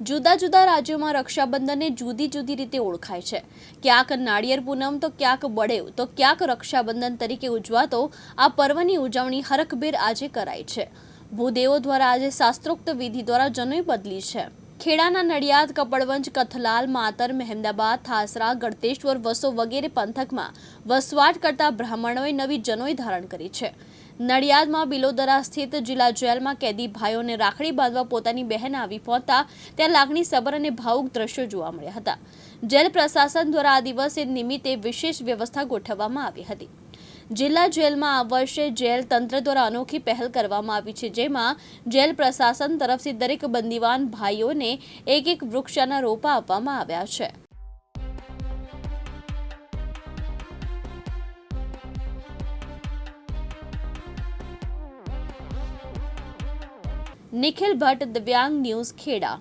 જુદા જુદા રાજ્યોમાં રક્ષાબંધનને જુદી જુદી રીતે ઓળખાય છે. ક્યાંક નાળિયેર પૂનમ, તો ક્યાંક બળેવ, તો ક્યાંક રક્ષાબંધન તરીકે ઉજવાતો આ પર્વની ઉજવણી હરખભેર આજે કરાય છે. ભૂદેવો દ્વારા આજે શાસ્ત્રોક્ત વિધિ દ્વારા જનોઈ બદલી છે. ખેડાના નડિયાદ, કપડવંજ, કથલાલ, માતર, મહેમદાબાદ, થાસરા, ગળતેશ્વર, વસો વગેરે પંથકમાં વસવાટ કરતા બ્રાહ્મણોએ નવી જનોઈ ધારણ કરી છે. નડિયાદમાં બિલોદરા સ્થિત જિલ્લા જેલમાં કેદી ભાઈઓને રાખડી બાંધવા પોતાની બહેન આવી પહોંચતા ત્યાં લાગણી સબર અને ભાવુક દ્રશ્યો જોવા મળ્યા હતા. જેલ પ્રશાસન દ્વારા આ દિવસે નિમિત્તે વિશેષ વ્યવસ્થા ગોઠવવામાં આવી હતી. જિલ્લા જેલમાં આ વર્ષે જેલ તંત્ર દ્વારા અનોખી પહેલ કરવામાં આવી છે, જેમાં જેલ પ્રશાસન તરફથી દરેક બંદીવાન ભાઈઓને એક એક વૃક્ષના રોપા આપવામાં આવ્યા છે. નિખિલ ભટ્ટ દિવ્યાંગ ન્યૂઝ ખેડા.